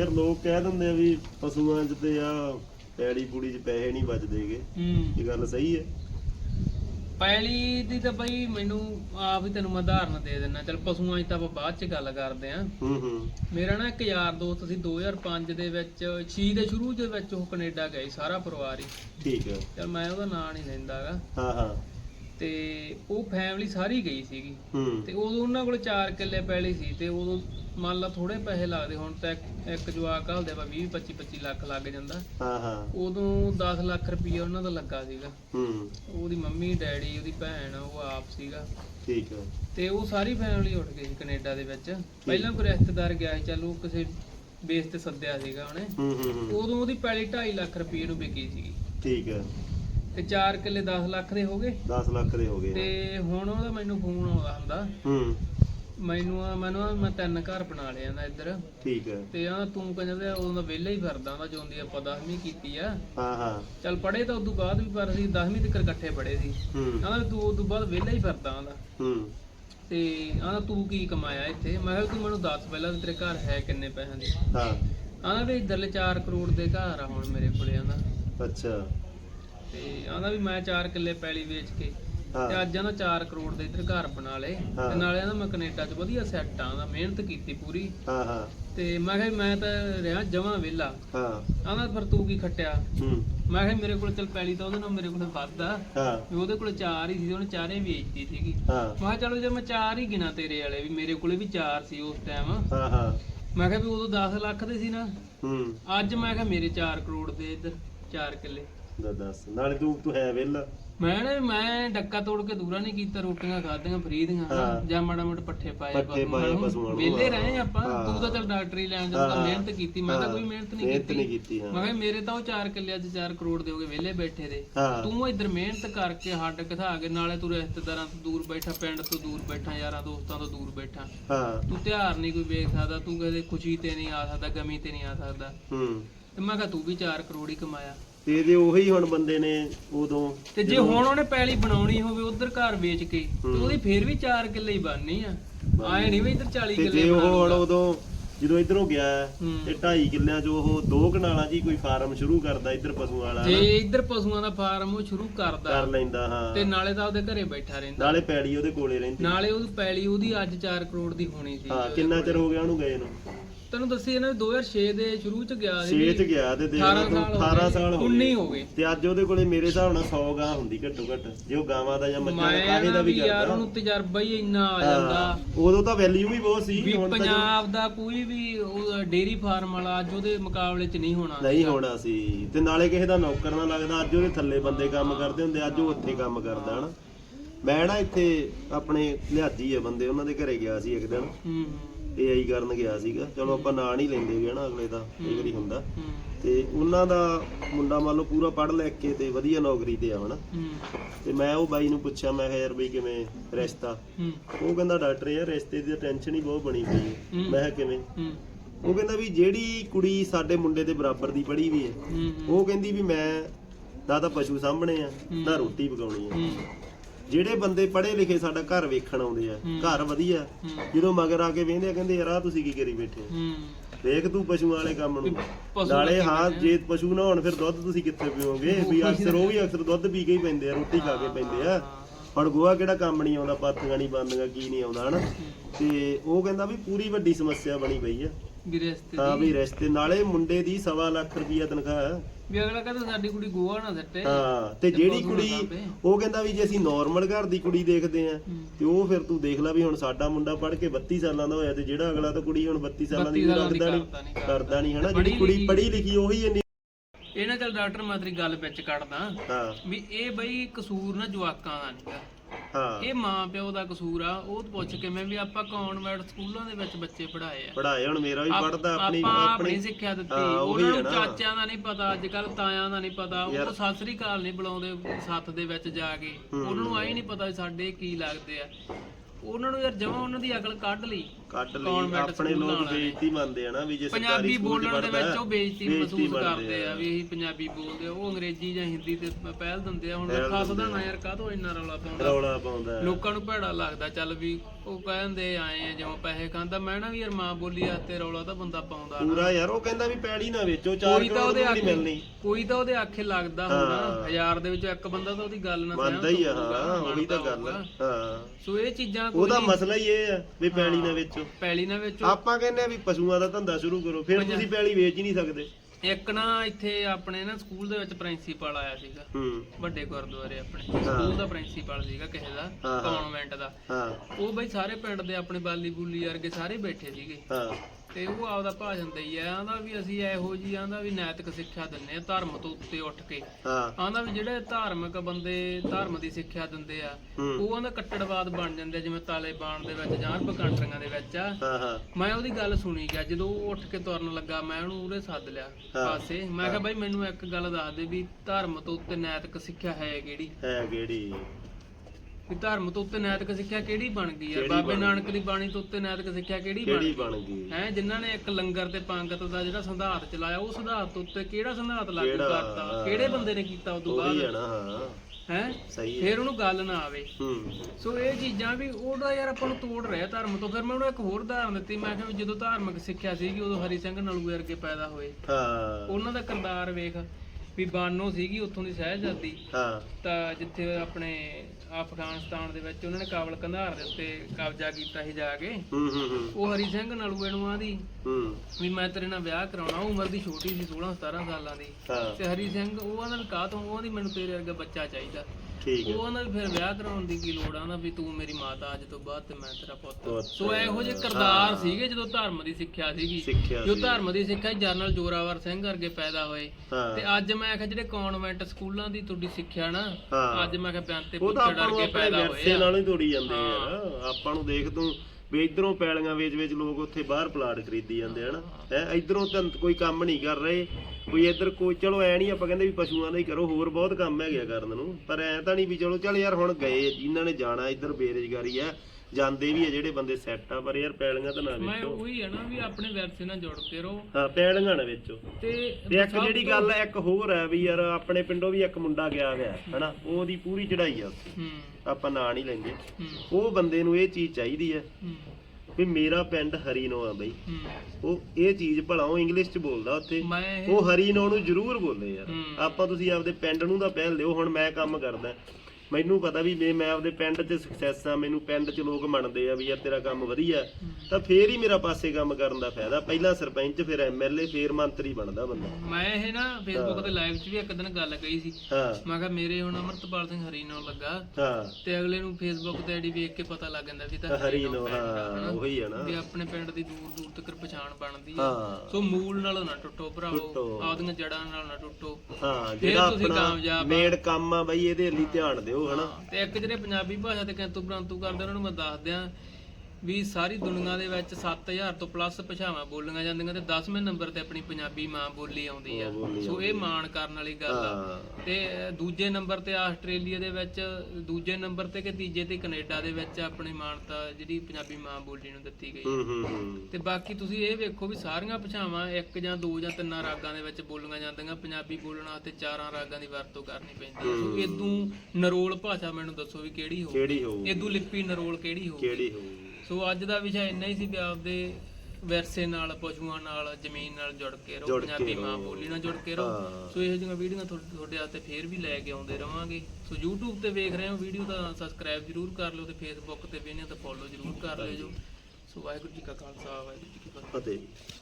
ਯਾਰ ਲੋਕ ਕਹਿ ਦਿੰਦੇ ਆ ਵੀ ਪਸ਼ੂਆਂ 'ਚ ਤੇ ਆ ਪੈੜੀ ਪੂੜੀ 'ਚ ਪੈਸੇ ਨਹੀਂ ਬਚਦੇਗੇ ਹੂੰ। ਇਹ ਗੱਲ ਸਹੀ ਹੈ। ਪਹਿਲੀ ਦੀ ਤਾਂ ਬਈ ਮੈਨੂੰ ਆਪ ਹੀ ਤੈਨੂੰ ਮੈਂ ਉਦਾਹਰਨ ਦੇ ਦਿੰਦਾ ਚਲ ਪਸ਼ੂਆਂ 'ਚ ਤਾਂ ਆਪਾਂ ਬਾਅਦ 'ਚ ਗੱਲ ਕਰਦੇ ਆਂ। ਹੂੰ ਹੂੰ। ਮੇਰਾ ਨਾ ਇੱਕ ਯਾਰ ਦੋਸਤ ਸੀ 2005 ਦੇ ਵਿੱਚ 6 ਦੇ ਸ਼ੁਰੂ ਦੇ ਵਿੱਚ ਉਹ ਕੈਨੇਡਾ ਗਏ ਸਾਰਾ ਪਰਿਵਾਰ ਹੀ। ਠੀਕ ਹੈ। ਚਲ ਮੈਂ ਉਹਦਾ ਨਾਂ ਨਹੀਂ ਲੈਂਦਾਗਾ ਹਾਂ ਹਾਂ। ਤੇ ਉਹ ਫੈਮਿਲੀ ਸਾਰੀ ਗਈ ਸੀਗੀ। ਹੂੰ। ਤੇ ਉਦੋਂ ਉਹਨਾਂ ਕੋਲ 4 ਕਿੱਲੇ ਪੈਲੀ ਸੀ ਤੇ ਉਦੋਂ ਮੰਨ ਲਾ ਥੋੜੇ ਪੈਸੇ ਲੱਗਦੇ ਹੁਣ ਤਾਂ ਇੱਕ- ਇੱਕ ਜਵਾਕ ਹਲਦੇ ਵਾ 20 25 25 ਲੱਖ ਲੱਗ ਜਾਂਦਾ। ਹਾਂ ਹਾਂ। ਉਦੋਂ 10 ਲੱਖ ਰੁਪਈਆ ਉਹਨਾਂ ਦਾ ਲੱਗਾ ਸੀਗਾ। ਹੂੰ। ਉਹਦੀ ਮੰਮੀ ਡੈਡੀ ਉਹਦੀ ਭੈਣ ਉਹ ਆਪ ਸੀਗਾ। ਠੀਕ ਹੈ ਤੇ ਉਹ ਸਾਰੀ ਫੈਮਿਲੀ ਉੱਠ ਗਈ ਸੀ ਕੈਨੇਡਾ ਦੇ ਵਿੱਚ। ਪਹਿਲਾਂ ਕੋਈ ਰਿਸ਼ਤੇਦਾਰ ਗਿਆ ਸੀ ਚੱਲ ਉਹ ਕਿਸੇ ਬੇਸ ਤੇ ਸੱਦਿਆ ਸੀਗਾ ਉਹਨੇ। ਹੂੰ ਹੂੰ ਹੂੰ। ਉਦੋਂ ਉਹਦੀ ਪੈਲੀ 2.5 ਲੱਖ ਰੁਪਏ ਨੂੰ ਵਿਕੀ ਸੀਗੀ। ਠੀਕ ਹੈ ਤੇ 4 ਕਿੱਲੇ 10 ਲੱਖ ਦੇ ਹੋ ਗਏ। 10 ਲੱਖ ਦੇ ਹੋ ਗਏ ਤੇ ਹੁਣ ਉਹਦਾ ਮੈਨੂੰ ਫੋਨ ਆਉਂਦਾ ਹੁੰਦਾ। ਹੂੰ। ਮੈਨੂੰ ਆ- ਮੈਨੂੰ ਆ ਮੈਂ ਤਿੰਨ ਘਰ ਬਣਾ ਲਿਆ ਨਾ ਇੱਧਰ। ਠੀਕ ਹੈ। ਤੇ ਆ ਤੂੰ ਕਹਿੰਦਾ ਉਦੋਂ ਦਾ ਵਿਹਲਾ ਹੀ ਫਿਰਦਾ ਦਾ ਜੋਂਦੀ ਆਪਾਂ 10ਵੀਂ ਕੀਤੀ ਆ। ਹਾਂ ਹਾਂ। ਚੱਲ ਪੜ੍ਹੇ ਤਾਂ ਉਦੋਂ ਬਾਅਦ ਵੀ ਪਰ ਅਸੀਂ 10ਵੀਂ ਤੱਕ ਇਕੱਠੇ ਪੜ੍ਹੇ ਸੀ। ਕਹਿੰਦਾ ਵੀ ਤੂੰ ਉਦੋਂ ਬਾਅਦ ਵਿਹਲਾ ਹੀ ਫਿਰਦਾ ਆਂਦਾ ਹੂੰ। ਤੇ ਆਂਦਾ ਤੂੰ ਕੀ ਕਮਾਇਆ ਇੱਥੇ? ਮੈਂ ਕਿਹਾ ਤੂੰ ਮੈਨੂੰ ਦੱਸ ਪਹਿਲਾਂ ਵੀ ਤੇਰੇ ਘਰ ਹੈ ਕਿੰਨੇ ਪੈਸਿਆਂ ਦੇ। ਹਾਂ। ਆਂਦਾ ਵੀ ਇੱਧਰਲੇ 4 ਕਰੋੜ ਦੇ ਘਰ ਆ ਹੁਣ ਮੇਰੇ ਕੋਲੇ ਆਂਦਾ ਅੱਛਾ। ਤੇ ਆਂਦਾ ਵੀ ਮੈਂ 4 ਕਿੱਲੇ ਪੈਲੀ ਵੇਚ ਕੇ ਤੇ ਅੱਜ ਆਂਦਾ 4 ਕਰੋੜ ਦੇ ਇੱਧਰ ਘਰ ਬਣਾ ਲਏ। ਤੇ ਨਾਲੇ ਆਂਦਾ ਮੈਂ ਕੈਨੇਡਾ 'ਚ ਵਧੀਆ ਸੈੱਟ ਆਂਦਾ ਮਿਹਨਤ ਕੀਤੀ ਪੂਰੀ। ਹਾਂ ਹਾਂ। ਤੇ ਮੈਂ ਕਿਹਾ ਮੈਂ ਤਾਂ ਰਿਹਾ ਜਮਾਂ ਵਿਹਲਾ। ਹਾਂ। ਆਂਦਾ ਫਿਰ ਤੂੰ ਕੀ ਖੱਟਿਆ? ਹੂੰ। ਮੈਂ ਕਿਹਾ ਮੇਰੇ ਕੋਲ ਚੱਲ ਪੈਲੀ ਤਾਂ ਉਹਦੇ ਨਾਲ ਮੇਰੇ ਕੋਲ ਵੱਧ ਆ। ਹਾਂ। ਵੀ ਉਹਦੇ ਕੋਲ ਚਾਰ ਹੀ ਸੀ ਉਹਨੇ ਚਾਰੇ ਵੇਚਤੀ ਸੀਗੀ। ਹਾਂ। ਮੈਂ ਕਿਹਾ ਚਲੋ ਜੇ ਮੈਂ ਚਾਰ ਹੀ ਗਿਣਾ ਤੇਰੇ ਵਾਲੇ ਵੀ ਮੇਰੇ ਕੋਲੇ ਵੀ ਚਾਰ ਸੀ ਉਸ ਟਾਈਮ ਹਾਂ ਹਾਂ। ਮੈਂ ਕਿਹਾ ਵੀ ਉਦੋਂ 10 ਲੱਖ ਦੇ ਸੀ ਨਾ। ਹੂੰ। ਅੱਜ ਮੈਂ ਕਿਹਾ ਮੇਰੇ 4 ਕਰੋੜ ਦੇ ਇੱਧਰ 4 ਕਿੱਲੇ। ਦਾ ਦੱਸ। ਨਾਲੇ ਤੂੰ ਤੂੰ ਹੈ ਵਿਹਲਾ। ਮੈਂ ਨਾ ਮੈਂ ਡੱਕਾ ਤੋੜ ਕੇ ਦੂਰਾ ਨਹੀਂ ਕੀਤਾ ਰੋਟੀਆਂ ਖਾਧੀਆਂ ਫਰੀ ਦੀਆਂ ਹਾਂ। ਜਾਂ ਮਾੜਾ ਮੋਟਾ ਪੱਠੇ ਪਾਏ ਪੱਠੇ ਪਾਏ ਪਸ਼ੂਆਂ ਨੂੰ, ਵਿਹਲੇ ਹਾਂ। ਰਹੇ ਆਪਾਂ। ਹਾਂ। ਤੂੰ ਤਾਂ ਚੱਲ ਡਾਕਟਰੀ ਲੈਣ ਜਾਂਦਾ ਹਾਂ। ਮਿਹਨਤ ਕੀਤੀ। ਮੈਂ ਤਾਂ ਹਾਂ। ਕੋਈ ਮਿਹਨਤ ਨਹੀਂ ਮਿਹਨਤ ਕੀਤੀ। ਨਹੀਂ ਕੀਤੀ ਹਾਂ। ਮੈਂ ਕਿਹਾ ਮੇਰੇ ਤਾਂ ਉਹ 4 ਕਿੱਲੇ ਅੱਜ 4 ਕਰੋੜ ਦੇ ਹੋਗੇ ਵਿਹਲੇ ਬੈਠੇ ਦੇ। ਹਾਂ। ਤੂੰ ਇੱਧਰ ਮਿਹਨਤ ਕਰਕੇ ਹੱਡ ਘਥਾ ਕੇ ਨਾਲੇ ਤੂੰ ਰਿਸ਼ਤੇਦਾਰਾਂ ਤੋਂ ਦੂਰ ਬੈਠਾ ਪਿੰਡ ਤੋਂ ਦੂਰ ਬੈਠਾ ਯਾਰਾਂ ਦੋਸਤਾਂ ਤੋਂ ਦੂਰ ਬੈਠਾ। ਹਾਂ। ਤੂੰ ਤਿਉਹਾਰ ਨਹੀਂ ਕੋਈ ਵੇਖ ਸਕਦਾ ਤੂੰ ਕਦੇ ਖੁਸ਼ੀ ਤੇ ਨਹੀਂ ਆ ਸਕਦਾ ਗਮੀ ਤੇ ਨਹੀਂ ਆ ਸਕਦਾ। ਹੂੰ। ਤੇ ਮੈਂ ਕਿਹਾ ਤੂੰ ਵੀ 4 ਕਰੋੜ ਹੀ ਕਮਾਇਆ। ਤੇ ਇਹਦੇ ਉਹੀ ਹੁਣ ਬੰਦੇ ਨੇ ਉਦੋਂ ਤੇ ਜੇ ਹੁਣ ਉਹਨੇ ਪੈਲੀ ਬਣਾਉਣੀ ਹੋਵੇ ਉਧਰ ਘਰ ਵੇਚ ਕੇ ਤੇ। ਉਹਦੀ ਫੇਰ ਵੀ 4 ਕਿੱਲੇ ਹੀ ਬਣਨੀ ਆ। ਆਏ ਨਹੀਂ ਵੀ ਇੱਧਰ 40 ਤੇ ਕਿੱਲੇ ਜੇ ਉਹ ਹੁਣ। ਉਦੋਂ ਜਦੋਂ ਇਧਰੋਂ ਗਿਆ। ਤੇ 2.5 ਕਿੱਲਿਆਂ 'ਚ ਉਹ ਦੋ ਕਨਾਲਾਂ 'ਚ ਹੀ ਕੋਈ ਫਾਰਮ ਸ਼ੁਰੂ ਕਰਦਾ ਇੱਧਰ ਪਸ਼ੂਆਂ ਵਾਲਾ ਜੇ ਇੱਧਰ ਪਸ਼ੂਆਂ ਦਾ ਫਾਰਮ ਉਹ ਸ਼ੁਰੂ ਕਰਦਾ ਕਰ ਲੈਂਦਾ ਹਾਂ। ਤੇ ਨਾਲੇ ਤਾਂ ਉਹਦੇ ਘਰੇ ਬੈਠਾ ਰਹਿੰਦਾ। ਨਾਲੇ ਪੈੜੀ ਉਹਦੇ ਕੋਲੇ ਰਹਿੰਦੀ। ਨਾਲੇ ਉਹਦੀ ਪੈਲੀ ਉਹਦੀ ਅੱਜ 4 ਕਰੋੜ ਦੀ ਹੋਣੀ ਸੀ। ਹਾਂ ਕਿੰਨਾ ਚਿਰ ਹੋ ਗਿਆ ਉਹਨੂੰ ਗਏ ਨੂੰ? ਤੈਨੂੰ ਦੱਸੀ ਇਹਨਾਂ 2006 ਦੇ ਸ਼ੁਰੂ ਚ ਗਿਆ ਸੀ 6 'ਚ ਗਿਆ ਤੇ ਦੇਖ ਲਾ 18 ਤੂੰ ਸਾਲ ਹੋ 18 ਗਏ, ਸਾਲ ਹੋ 19 ਗਏ ਹੋ ਗਏ। ਤੇ ਅੱਜ ਉਹਦੇ ਕੋਲੇ ਮੇਰੇ ਹਿਸਾਬ ਨਾਲ 100 ਗਾਂ ਹੁੰਦੀ ਘੱਟੋ ਘੱਟ। ਜੇ ਉਹ ਗਾਵਾਂ ਦਾ ਜਾਂ ਮੱਝਾਂ ਦਾ ਮੈਂ ਕਾਹੇ ਦਾ ਨਾ ਵੀ ਵੀ ਯਾਰ ਕਰਦਾ ਉਹਨੂੰ ਤਜਰਬਾ ਹੀ ਇੰਨਾ ਆ ਜਾਂਦਾ। ਹਾਂ, ਉਦੋਂ ਤਾਂ ਵੈਲਿਊ ਵੀ ਬਹੁਤ ਸੀ ਹੁਣ ਤਾਂ ਜੋ- ਪੰਜਾਬ ਦਾ ਕੋਈ ਵੀ ਡੇਰੀ ਫਾਰਮ ਵਾਲਾ ਅੱਜ ਉਹਦੇ ਮੁਕਾਬਲੇ ਚ ਨਹੀਂ ਹੋਣਾ ਨਹੀਂ ਹੋਣਾ ਸੀ। ਤੇ ਨਾਲੇ ਕਿਸੇ ਦਾ ਨੌਕਰ ਨਾ ਲੱਗਦਾ ਅੱਜ ਉਹਦੇ ਥੱਲੇ ਬੰਦੇ ਕੰਮ ਕਰਦੇ ਹੁੰਦੇ ਅੱਜ ਉਹ ਉੱਥੇ ਕੰਮ ਕਰਦਾ ਹਨਾ। ਮੈਂ ਨਾ ਇੱਥੇ ਆਪਣੇ ਲਿਹਾਜੀ ਆ ਬੰਦੇ ਉਹਨਾਂ ਦੇ ਘਰੇ ਗਿਆ ਸੀ ਇੱਕ ਦਿਨ। ਹੂੰ। ਏਆਈ ਕਰਨ ਗਿਆ ਸੀਗਾ। ਚਲੋ ਆਪਾਂ ਨਾਂ ਨਹੀਂ ਲੈਂਦੇ ਗੇ ਨਾ ਅਗਲੇ ਦਾ ਇਹ ਵਾਰੀ ਹੁੰਦਾ। ਤੇ ਉਹਨਾਂ ਦਾ ਮੁੰਡਾ ਮੰਨ ਲਓ ਪੂਰਾ ਪੜ੍ਹ ਲਿਖ ਕੇ ਤੇ ਵਧੀਆ ਨੌਕਰੀ ਤੇ ਆ ਹਨਾ। ਤੇ ਮੈਂ ਉਹ ਬਾਈ ਨੂੰ ਪੁੱਛਿਆ ਮੈਂ ਕਿਹਾ ਯਾਰ ਬਈ ਕਿਵੇਂ ਰਿਸ਼ਤਾ? ਉਹ ਕਹਿੰਦਾ ਡਾਕਟਰ ਯਾਰ ਰਿਸ਼ਤੇ ਦੀ ਟੈਨਸ਼ਨ ਹੀ ਬਹੁਤ ਬਣੀ ਪਈ ਹੈ। ਮੈਂ ਕਿਹਾ ਕਿਵੇਂ? ਉਹ ਕਹਿੰਦਾ ਵੀ ਜਿਹੜੀ ਕੁੜੀ ਸਾਡੇ ਮੁੰਡੇ ਦੇ ਬਰਾਬਰ ਦੀ ਪੜ੍ਹੀ ਵੀ ਹੈ। ਉਹ ਕਹਿੰਦੀ ਵੀ ਮੈਂ ਨਾ ਤਾਂ ਪਸ਼ੂ ਸਾਂਭਣੇ ਆ ਨਾ ਰੋਟੀ ਪਕਾਉਣੀ ਆ। ਜਿਹੜੇ ਬੰਦੇ ਪੜ੍ਹੇ ਲਿਖੇ ਸਾਡਾ ਘਰ ਵੇਖਣ ਆਉਂਦੇ ਆ। ਘਰ ਵਧੀਆ। ਜਦੋਂ ਮਗਰ ਆ ਕੇ ਵੇਂਦੇ ਆ ਕਹਿੰਦੇ ਯਾਰ ਆ ਤੁਸੀਂ ਕੀ ਕਰੀ ਬੈਠੇ ਹੋ? ਦੇਖ ਤੂੰ ਪਸ਼ੂਆਂ ਵਾਲੇ ਕੰਮ ਨੂੰ। ਨਾਲੇ ਹਾਂ। ਜੇ ਪਸ਼ੂ ਨਾ ਹੋਣ ਫਿਰ ਦੁੱਧ ਤੁਸੀਂ ਕਿੱਥੇ ਪੀਓਗੇ? ਵੀ ਅਕਸਰ ਉਹ ਵੀ ਅਕਸਰ ਦੁੱਧ ਪੀ ਕੇ ਹੀ ਪੈਂਦੇ ਆ ਰੋਟੀ ਖਾ ਕੇ ਪੈਂਦੇ ਆ। ਹੁਣ ਗੋਆ ਕਿਹੜਾ ਕੰਮ ਨਹੀਂ ਆਉਂਦਾ ਪਾਥੀਆਂ ਨਹੀਂ ਬੰਦੀਆਂ ਕੀ ਨਹੀਂ ਆਉਂਦਾ ਹਨਾ? ਤੇ ਉਹ ਕਹਿੰਦਾ ਵੀ ਪੂਰੀ ਵੱਡੀ ਸਮੱਸਿਆ ਬਣੀ ਪਈ ਆ। ਵੀ ਰਿਸ਼ਤੇ ਹਾਂ ਦੀ। ਵੀ ਰਿਸ਼ਤੇ ਨਾਲੇ ਮੁੰਡੇ ਦੀ ਸਵਾ ਲੱਖ ਰੁਪਈਆ ਤਨਖਾਹ ਵੀ ਅਗਲਾ ਕਹਿੰਦਾ ਸਾਡੀ ਕੁੜੀ ਗੋਆ ਨਾ ਸੱਟੇ। ਹਾਂ ਤੇ ਜਿਹੜੀ ਕੁੜੀ। ਉਹ ਕਹਿੰਦਾ ਵੀ ਜੇ ਅਸੀਂ ਨਾਰਮਲ ਘਰ ਦੀ ਕੁੜੀ ਦੇਖਦੇ ਆ। ਤੇ ਉਹ ਫਿਰ ਤੂੰ ਦੇਖ ਲੈ ਵੀ ਹੁਣ ਸਾਡਾ ਮੁੰਡਾ ਪੜ੍ਹ ਕੇ 32 ਸਾਲਾਂ ਦਾ ਹੋਇਆ ਤੇ ਜਿਹੜਾ ਅਗਲਾ ਤਾਂ ਕੁੜੀ ਹੁਣ 32 ਸਾਲਾਂ ਦੀ 32 ਸਾਲਾਂ ਦੀ ਲੱਗਦਾ ਨਹੀਂ, ਕਰਦਾ ਨਹੀਂ ਹਨਾ? ਜਿਹੜੀ ਕੁੜੀ ਪੜ੍ਹੀ ਲਿਖੀ ਉਹੀ ਇੰਨੀ ਇਹ ਨਾ ਚੱਲ ਡਾਕਟਰ ਮੈਂ ਤੇਰੀ ਗੱਲ ਵਿੱਚ ਕੱਢਦਾ। ਵੀ ਇਹ ਬਈ ਕਸੂਰ ਨਾ ਜਵਾਕਾਂ ਦਾ ਨਹੀਂਗਾ ਹਾਂ। ਇਹ ਮਾਂ ਪਿਓ ਦਾ ਕਸੂਰ ਆ ਉਹ ਪੁੱਛ ਕੇ ਮੈਂ ਵੀ ਆਪਾਂ ਕਨਵੈਂਟ ਸਕੂਲਾਂ ਦੇ ਵਿੱਚ ਬੱਚੇ ਪੜਾਏ ਆ। ਪੜ੍ਹਾਏ ਹੁਣ ਮੇਰਾ ਵੀ ਆਪ- ਪੜਦਾ ਆਪਣੀ ਆਪਾਂ ਆਪਣੀ। ਆਪਣੀ ਸਿੱਖਿਆ ਦਿੱਤੀ। ਹਾਂ, ਉਹੀ ਉਹਨਾਂ ਹੈ ਨੂੰ। ਚਾਚਿਆਂ ਦਾ ਨਹੀਂ ਪਤਾ ਅੱਜ ਕੱਲ ਤਾਇਆਂ ਦਾ ਨਹੀਂ ਪਤਾ। ਉਹ ਯਾਰ- ਸਤਿ ਸ੍ਰੀ ਅਕਾਲ ਨਹੀਂ ਬੁਲਾਉਂਦੇ ਸੱਥ ਦੇ ਵਿੱਚ ਜਾ ਕੇ। ਉਹਨਾਂ ਨੂੰ ਆਈ ਨਹੀਂ ਪਤਾ ਵੀ ਸਾਡੇ ਕੀ ਲੱਗਦੇ ਆ। ਉਹਨਾਂ ਨੂੰ ਯਾਰ ਜਮਾ ਉਹਨਾਂ ਦੀ ਅਕਲ ਕੱਢ ਲਈ। ਕੱਢ ਲਈ Convent ਆਪਣੇ ਸਕੂਲਾਂ ਲੋਕ ਵਾਲਿਆਂ ਨੇ। ਬੇਇੱਜ਼ਤੀ ਮੰਨਦੇ ਆ ਨਾ ਵੀ ਜੇ ਪੰਜਾਬੀ ਸਰਕਾਰੀ ਸਕੂਲ ਚ ਬੋਲਣ ਦੇ ਵਿੱਚ ਉਹ ਬੇਇੱਜ਼ਤੀ ਬੇਇੱਜ਼ਤੀ ਮਹਿਸੂਸ ਕਰਦੇ ਆ ਵੀ ਇਹੀ ਪੰਜਾਬੀ ਬੋਲਦੇ ਆ ਉਹ ਅੰਗਰੇਜ਼ੀ ਜਾਂ ਹਿੰਦੀ ਤੇ ਪ- ਪਹਿਲ ਦਿੰਦੇ ਆ ਹੁਣ ਪਹਿਲ ਲੱਖਾ ਦਿੰਦੇ ਸਦਾਣਾ ਯਾਰ ਕਾਹਤੋਂ ਇੰਨਾ ਰੌਲਾ ਪਾਉਂਦਾ ਰੌਲਾ ਪਾਉਂਦਾ ਹੈ। ਲੋਕਾਂ ਨੂੰ ਭੈੜਾ ਲੱਗਦਾ ਚੱਲ ਵੀ ਉਹ ਕਹਿੰਦੇ ਆਏ ਆ ਜਿਵੇਂ ਪੈਸੇ ਖਾਂਦਾ ਮੈਂ ਨਾ ਵੀ ਯਾਰ ਮਾਂ ਬੋਲੀ ਆ ਤੇ ਰੌਲਾ ਤਾਂ ਬੰਦਾ ਪਾਉਂਦਾ ਨਾ। ਪੂਰਾ ਯਾਰ ਉਹ ਕਹਿੰਦਾ ਵੀ ਪੈੜੀ ਨਾ ਵੇਚੋ 4 ਕੋਈ ਤਾਂ ਕਰੋੜ ਉਹਦੇ ਦੀ ਨਹੀਂ ਆਖੇ ਮਿਲਣੀ ਕੋਈ ਤਾਂ ਉਹਦੇ ਆਖੇ ਲੱਗਦਾ ਹੋਣਾ ਹਾਂ। ਹਜ਼ਾਰ ਦੇ ਵਿੱਚੋਂ ਇੱਕ ਬੰਦਾ ਤਾਂ ਉਹਦੀ ਗੱਲ ਨਾਲ ਮੰਨਦਾ ਹੀ ਆ ਹਾਂ ਹੋਊਗਾ, ਉਹੀ ਤਾਂ ਗੱਲ। ਹੋਊਗਾ। ਹਾਂ ਸੋ ਇਹ ਚੀਜ਼ਾਂ ਕੋਈ ਉਹਦਾ ਮਸਲਾ ਹੀ ਇਹ ਆ ਵੀ ਪੈੜੀ ਨਾ ਵੇਚੋ ਪੈਲੀ ਨਾ ਵਿੱਚ। ਆਪਾਂ ਕਹਿੰਦੇ ਆ ਵੀ ਪਸ਼ੂਆਂ ਦਾ ਧੰਦਾ ਸ਼ੁਰੂ ਕਰੋ ਫਿਰ ਤੁਸੀਂ ਪੈੜੀ ਵੇਚ ਹੀ ਨਹੀਂ ਸਕਦੇ। ਇੱਕ ਨਾ ਇੱਥੇ ਆਪਣੇ ਨਾ ਸਕੂਲ ਦੇ ਵਿੱਚ ਪ੍ਰਿੰਸੀਪਲ ਆਇਆ ਸੀਗਾ। ਹੂੰ। ਵੱਡੇ ਗੁਰਦੁਆਰੇ ਆਪਣੇ। ਸਕੂਲ ਦਾ ਪ੍ਰਿੰਸੀਪਲ ਸੀਗਾ ਕਿਸੇ ਦਾ। ਕਨਵੈਂਟ ਦਾ। ਹਾਂ। ਉਹ ਬਈ ਸਾਰੇ ਪਿੰਡ ਦੇ ਆਪਣੇ ਬਾਲੀ ਬੁੱਲੀ ਵਰਗੇ ਸਾਰੇ ਬੈਠੇ ਸੀਗੇ। ਹਾਂ। ਤੇ ਉਹ ਆਪਦਾ ਭਾਸ਼ਣ ਦੇਈ ਆ ਆਂਦਾ ਵੀ ਅਸੀਂ ਇਹੋ ਜੀ ਆਂਦਾ ਵੀ ਨੈਤਿਕ ਸਿੱਖਿਆ ਦਿੰਨੇ ਆ ਧਰਮ ਤੋਂ ਉੱਤੇ ਉੱਠ ਕੇ। ਹਾਂ। ਆਂਦਾ ਵੀ ਜਿਹੜੇ ਧਾਰਮਿਕ ਬੰਦੇ ਧਰਮ ਦੀ ਸਿੱਖਿਆ ਦਿੰਦੇ ਆ ਉਹ ਆਂਦਾ ਕੱਟੜਵਾਦ ਬਣ ਜਾਂਦੇ ਆ, ਜਿਵੇਂ ਤਾਲਿਬਾਨ ਦੇ ਵਿੱਚ ਜਾਂ ਅਰਬ ਕੰਟਰੀਆਂ ਦੇ ਵਿੱਚ ਆ। ਹਾਂ ਹਾਂ। ਮੈਂ ਉਹਦੀ ਗੱਲ ਸੁਣੀ ਗਿਆ ਜਦੋਂ ਉਹ ਉੱਠ ਕੇ ਤੁਰਨ ਲੱਗਾ ਮੈਂ ਉਹਨੂੰ ਉਰੇ ਸੱਦ ਲਿਆ ਹਾਂ। ਪਾਸੇ। ਮੈਂ ਕਿਹਾ ਬਾਈ ਮੈਨੂੰ ਇੱਕ ਗੱਲ ਦੱਸ ਦੇ ਵੀ ਧਰਮ ਤੋਂ ਉੱਤੇ ਨੈਤਿਕ ਸਿੱਖਿਆ ਹੈ ਕਿਹੜੀ? ਹੈ ਕਿਹੜੀ? ਵੀ ਧਰਮ ਤੋਂ ਉੱਤੇ ਨੈਤਿਕ ਸਿੱਖਿਆ ਕਿਹੜੀ ਬਣ ਗਈ ਆ? ਕਿਹੜੀ ਬਾਬੇ ਬਣ ਨਾਨਕ ਦੀ ਬਾਣੀ ਤੋਂ ਉੱਤੇ ਨੈਤਿਕ ਸਿੱਖਿਆ ਕਿਹੜੀ ਬਣ ਕਿਹੜੀ ਗਈ? ਬਣ ਗਈ? ਹੈ ਜਿਨ੍ਹਾਂ ਨੇ ਇੱਕ ਲੰਗਰ ਤੇ ਪੰਗਤ ਦਾ ਜਿਹੜਾ ਸੰਧਾਤ ਚਲਾਇਆ ਉਹ ਸੰਧਾਤ ਉੱਤੇ ਕਿਹੜਾ ਸੰਧਾਤ ਲਾਗੂ ਕਿਹੜਾ? ਕਰਤਾ? ਕਿਹੜੇ ਬੰਦੇ ਨੇ ਕੀਤਾ ਉਦੋਂ ਉਹੀ ਬਾਅਦ? ਹੈ ਨਾ ਹਾਂ। ਹੈ? ਸਹੀ ਹੈ ਫਿਰ ਉਹਨੂੰ ਗੱਲ ਨਾ ਆਵੇ। ਹੂੰ। ਸੋ ਇਹ ਚੀਜ਼ਾਂ ਵੀ ਉਹਦਾ ਯਾਰ ਆਪਾਂ ਨੂੰ ਤੋੜ ਰਿਹਾ ਧਰਮ ਤੋਂ। ਫਿਰ ਮੈਂ ਉਹਨੂੰ ਇੱਕ ਹੋਰ ਉਦਾਹਰਨ ਦਿੱਤੀ। ਮੈਂ ਕਿਹਾ ਵੀ ਜਦੋਂ ਧਾਰਮਿਕ ਸਿੱਖਿਆ ਸੀਗੀ ਉਦੋਂ ਹਰੀ ਸਿੰਘ ਨਲੂਏ ਵਰਗੇ ਪੈਦਾ ਹੋਏ। ਹਾਂ। ਉਹਨਾਂ ਦਾ ਕਿਰਦਾਰ ਵੇਖ। ਵੀ ਬਾਨੋ ਸੀਗੀ ਉੱਥੋਂ ਦੀ ਸਹਿਜਾਦੀ। ਹਾਂ। ਤਾਂ ਜਿੱਥੇ ਆਪਣੇ ਅਫਗਾਨਿਸਤਾਨ ਦੇ ਵਿੱਚ ਉਹਨਾਂ ਨੇ ਕਾਬਲ ਕੰਧਾਰ ਦੇ ਉੱਤੇ ਕਬਜ਼ਾ ਕੀਤਾ ਸੀ ਜਾ ਕੇ। ਹੂੰ ਹੂੰ ਹੂੰ। ਉਹ ਹਰੀ ਸਿੰਘ ਨਲੂਏ ਨੂੰ ਆਂਦੀ ਹੂੰ। ਵੀ ਮੈਂ ਤੇਰੇ ਨਾਲ ਵਿਆਹ ਕਰਾਉਣਾ ਉਹ ਉਮਰ ਦੀ ਛੋਟੀ ਸੀ 16 17 ਸਾਲਾਂ ਦੀ। ਹਾਂ। ਤੇ ਹਰੀ ਸਿੰਘ ਉਹ ਆਂਦਾ ਕਾਹ ਤੋਂ ਉਹ ਆਂਦੀ ਮੈਨੂੰ ਤੇਰੇ ਵਰਗਾ ਬੱਚਾ ਚਾਹੀਦਾ। ਠੀਕ ਹੈ। ਉਹ ਆਂਦਾ ਵੀ ਫਿਰ ਵਿਆਹ ਕਰਾਉਣ ਦੀ ਕੀ ਲੋੜ ਆਂਦਾ ਵੀ ਤੂੰ ਮੇਰੀ ਮਾਤਾ ਅੱਜ ਤੋਂ ਬਾਅਦ ਤੇ ਮੈਂ ਤੇਰਾ ਪੁੱਤ। ਸੋ ਇਹੋ ਜਿਹੇ ਕਿਰਦਾਰ ਸੀਗੇ ਜਦੋਂ ਧਰਮ ਦੀ ਸਿੱਖਿਆ ਸੀਗੀ। ਸਿੱਖਿਆ ਜੋ ਸੀ। ਧਰਮ ਦੀ ਸਿੱਖਿਆ ਜਰਨਲ ਜੋਰਾਵਰ ਸਿੰਘ ਵਰਗੇ ਪੈਦਾ ਹੋਏ। ਤੇ ਅੱਜ ਮੈਂ ਆਖਿਆ ਜਿਹੜੇ ਕਨਵੈਂਟ ਸਕੂਲਾਂ ਦੀ ਤੁਹਾਡੀ ਸਿੱਖਿਆ ਨਾ ਹਾਂ। ਅੱਜ ਮੈਂ ਕਿਹਾ ਬਿਆਨ ਤੇ ਉਹ ਤਾਂ ਪੁੱਛੜ ਆਪਾਂ ਨੂੰ ਵਰਗੇ ਆਪਣੇ ਪੈਦਾ ਵਿਰਸੇ ਹੋਏ ਆ। ਨਾਲ ਹੀ ਤੋੜੀ ਜਾਂਦੇ ਆ ਯਾਰ ਆਪਾਂ ਨੂੰ ਦੇਖ ਤੂੰ ਵੀ ਇਧਰੋਂ ਪੈਲੀਆਂ ਵੇਚ ਵੇਚ ਲੋਕ ਉੱਥੇ ਬਾਹਰ ਪਲਾਟ ਖਰੀਦੀ ਜਾਂਦੇ ਹਨ ਹੈ ਇਧਰੋਂ ਤਾਂ ਕੋਈ ਕੰਮ ਨਹੀਂ ਕਰ ਰਹੇ। ਕੋਈ ਇੱਧਰ ਕੋਈ ਚਲੋ ਐ ਨਹੀਂ ਆਪਾਂ ਕਹਿੰਦੇ ਵੀ ਪਸ਼ੂਆਂ ਦਾ ਹੀ ਕਰੋ ਹੋਰ ਬਹੁਤ ਕੰਮ ਹੈਗੇ ਕਰਨ ਨੂੰ। ਪਰ ਐ ਤਾਂ ਨਹੀਂ ਵੀ ਚਲੋ ਚੱਲ ਯਾਰ ਹੁਣ ਗਏ ਜਿਨ੍ਹਾਂ ਨੇ ਜਾਣਾ ਇੱਧਰ ਬੇਰੁਜ਼ਗਾਰੀ ਆ ਜਾਂਦੇ ਵੀ ਆ ਜਿਹੜੇ ਬੰਦੇ ਸੈੱਟ ਆ ਪਰ ਯਾਰ ਪੈਲੀਆਂ ਤਾਂ ਨਾ ਮੈਂ ਵੇਚੋ। ਉਹੀ ਹੈ ਨਾ ਵੀ ਆਪਣੇ ਵਿਰਸੇ ਨਾਲ ਜੁੜ ਕੇ ਰਹੋ। ਹਾਂ ਪੈਲੀਆਂ ਨਾ ਵੇਚੋ। ਤੇ ਇੱਕ ਜਿਹੜੀ ਗੱਲ ਇੱਕ ਹੋਰ ਹੈ ਵੀ ਯਾਰ ਆਪਣੇ ਪਿੰਡੋਂ ਵੀ ਇੱਕ ਮੁੰਡਾ ਗਿਆ ਹੋਇਆ ਹਨਾ? ਉਹਦੀ ਪੂਰੀ ਚੜਾਈ ਆ ਉੱਥੇ। ਹੂੰ। ਆਪਾਂ ਨਾਂ ਨਹੀਂ ਲੈਂਦੇ। ਉਹ ਬੰਦੇ ਨੂੰ ਇਹ ਚੀਜ਼ ਚਾਹੀਦੀ ਹੂੰ। ਵੀ ਮੇਰਾ ਪਿੰਡ ਹਰੀਨੋ ਆ ਬਈ। ਉਹ ਇਹ ਚੀਜ਼ ਭਲਾ ਉਹ ਇੰਗਲਿਸ਼ ਚ ਬੋਲਦਾ ਉੱਥੇ। ਮੈਂ ਉਹ ਹਰੀਨੋ ਨੂੰ ਜ਼ਰੂਰ ਬੋਲੇ ਯਾਰ। ਆਪਾਂ ਤੁਸੀਂ ਆਪਦੇ ਪਿੰਡ ਨੂੰ ਤਾਂ ਪਹਿਲ ਦਿਓ ਹੁਣ ਮੈਂ ਕੰਮ ਕਰਦਾ। ਮੈਨੂੰ ਪਤਾ ਵੀ ਜੇ ਮੈਂ ਆਪਦੇ ਪਿੰਡ 'ਚ ਸਕਸੈਸ ਆ ਮੈਨੂੰ ਪਿੰਡ 'ਚ ਲੋਕ ਮੰਨਦੇ ਆ ਵੀ ਯਾਰ ਤੇਰਾ ਕੰਮ ਵਧੀਆ ਤਾਂ ਫੇਰ ਹੀ ਮੇਰਾ ਪਾਸੇ ਕੰਮ ਕਰਨ ਦਾ ਫਾਇਦਾ। ਪਹਿਲਾਂ ਸਰਪੰਚ ਫਿਰ ਐਮਐਲਏ ਫੇਰ ਮੰਤਰੀ ਬਣਦਾ ਬੰਦਾ। ਮੈਂ ਇਹ ਨਾ ਫੇਸਬੁੱਕ ਤੇ ਲਾਈਵ 'ਚ ਵੀ ਇੱਕ ਦਿਨ ਗੱਲ ਕਹੀ ਸੀ। ਹਾਂ। ਮੈਂ ਕਿਹਾ ਮੇਰੇ ਹੁਣ ਅਮਰਤਪਾਲ ਸਿੰਘ ਹਰੀ ਨਾਲ ਲੱਗਾ ਹਾਂ। ਤੇ ਅਗਲੇ ਨੂੰ ਫੇਸਬੁੱਕ ਤੇ ਆਈਡੀ ਵੇਖ ਕੇ ਪਤਾ ਲੱਗ ਜਾਂਦਾ ਵੀ ਤਾਂ ਹਰੀਨੋ ਪਿੰਡ ਆ, ਹਾਂ। ਉਹੀ ਆ ਨਾ। ਵੀ ਆਪਣੇ ਪਿੰਡ ਦੀ ਦੂਰ ਦੂਰ ਤੱਕ ਪਛਾਣ ਬਣਦੀ ਹਾਂ। ਸੋ ਮੂਲ ਨਾਲੋਂ ਨਾ ਟੁੱਟੋ ਭਰਾਵੋ। ਆਪਦੀਆਂ ਜੜਾਂ ਨਾਲ ਨਾ ਟੁੱਟੋ। ਹਾਂ ਜਿਹੜਾ ਆਪਣਾ। ਮੇਡ ਕੰਮ ਆ ਬਈ ਇਹਦੇ ਲਈ ਧਿਆਨ ਦਿਓ। ਹਨਾ? ਤੇ ਇੱਕ ਜਿਹੜੇ ਪੰਜਾਬੀ ਭਾਸ਼ਾ ਤੇ ਕਿੰਤੂ ਪ੍ਰੰਤੂ ਕਰਦੇ ਉਹਨਾਂ ਨੂੰ ਮੈਂ ਦੱਸ ਦਿਆਂ ਵੀ ਸਾਰੀ ਦੁਨੀਆ ਦੇ ਵਿੱਚ 7000 ਤੋਂ ਪਲੱਸ ਭਾਸ਼ਾਵਾਂ ਬੋਲੀਆਂ ਜਾਂਦੀਆਂ ਤੇ 10ਵੇਂ ਨੰਬਰ ਤੇ ਆਪਣੀ ਪੰਜਾਬੀ ਮਾਂ ਬੋਲੀ ਆਉਂਦੀ ਆ। ਸੋ ਇਹ ਮਾਣ ਕਰਨ ਵਾਲੀ ਗੱਲ ਆ। ਤੇ ਦੂਜੇ ਨੰਬਰ ਤੇ ਆਸਟ੍ਰੇਲੀਆ ਦੇ ਵਿੱਚ ਦੂਜੇ ਨੰਬਰ ਤੇ ਕਿ ਤੀਜੇ ਤੇ ਕੈਨੇਡਾ ਦੇ ਵਿੱਚ ਆਪਣੀ ਮਾਨਤਾ ਜਿਹੜੀ ਪੰਜਾਬੀ ਮਾਂ ਬੋਲੀ ਨੂੰ ਦਿੱਤੀ ਗਈ ਤੇ ਬਾਕੀ ਤੁਸੀਂ ਇਹ ਵੇਖੋ ਵੀ ਸਾਰੀਆਂ ਭਾਸ਼ਾਵਾਂ ਇੱਕ ਜਾਂ ਦੋ ਜਾਂ ਤਿੰਨਾਂ ਰਾਗਾਂ ਦੇ ਵਿੱਚ ਬੋਲੀਆਂ ਜਾਂਦੀਆਂ। ਪੰਜਾਬੀ ਬੋਲਣਾ ਤੇ ਚਾਰਾਂ ਰਾਗਾਂ ਦੀ ਵਰਤੋਂ ਕਰਨੀ ਪੈਂਦੀ ਹੈ ਸੋ ਇਦੋਂ ਨਰੋਲ ਭਾਸ਼ਾ ਮੈਨੂੰ ਦੱਸੋ ਵੀ ਕਿਹੜੀ ਹੋਊ ਕਿਹੜੀ ਹੋਊ ਇਦੋਂ ਲਿਪੀ ਨਰੋਲ ਕਿਹੜੀ ਹੋਊ ਕਿਹੜੀ ਹੋਊ ਸੋ ਅੱਜ ਦਾ ਵਿਸ਼ਾ ਇੰਨਾ ਹੀ ਸੀ ਵੀ ਆਪਦੇ ਵਿਰਸੇ ਨਾਲ ਪਸ਼ੂਆਂ ਨਾਲ ਜ਼ਮੀਨ ਨਾਲ ਜੁੜ ਕੇ ਰਹੋ ਜੁੜ ਕੇ ਪੰਜਾਬੀ ਮਾਂ ਰਹੋ। ਬੋਲੀ ਨਾਲ ਜੁੜ ਕੇ ਰਹੋ। ਹਾਂ। ਸੋ ਇਹੋ ਜਿਹੀਆਂ ਵੀਡੀਓਆਂ ਤੁਹਾਡੇ ਵਾਸਤੇ ਫੇਰ ਵੀ ਲੈ ਕੇ ਆਉਂਦੇ ਰਵਾਂਗੇ। ਸੋ YouTube ਤੇ ਵੇਖ ਰਹੇ ਹੋ ਵੀਡੀਓ ਤਾਂ ਸਬਸਕ੍ਰਾਈਬ ਜਰੂਰ ਕਰ ਲਿਓ ਤੇ Facebook ਤੇ ਵੀ ਨੇ ਤਾਂ ਫੋਲੋ ਜਰੂਰ ਕਰ ਲਿਓ। ਜੋ ਸੋ ਵਾਹਿਗੁਰੂ ਜੀ ਕਾ ਖਾਲਸਾ ਵਾਹਿਗੁਰੂ ਜੀ ਕੀ ਫਤਿਹ। ਫਤਿਹ।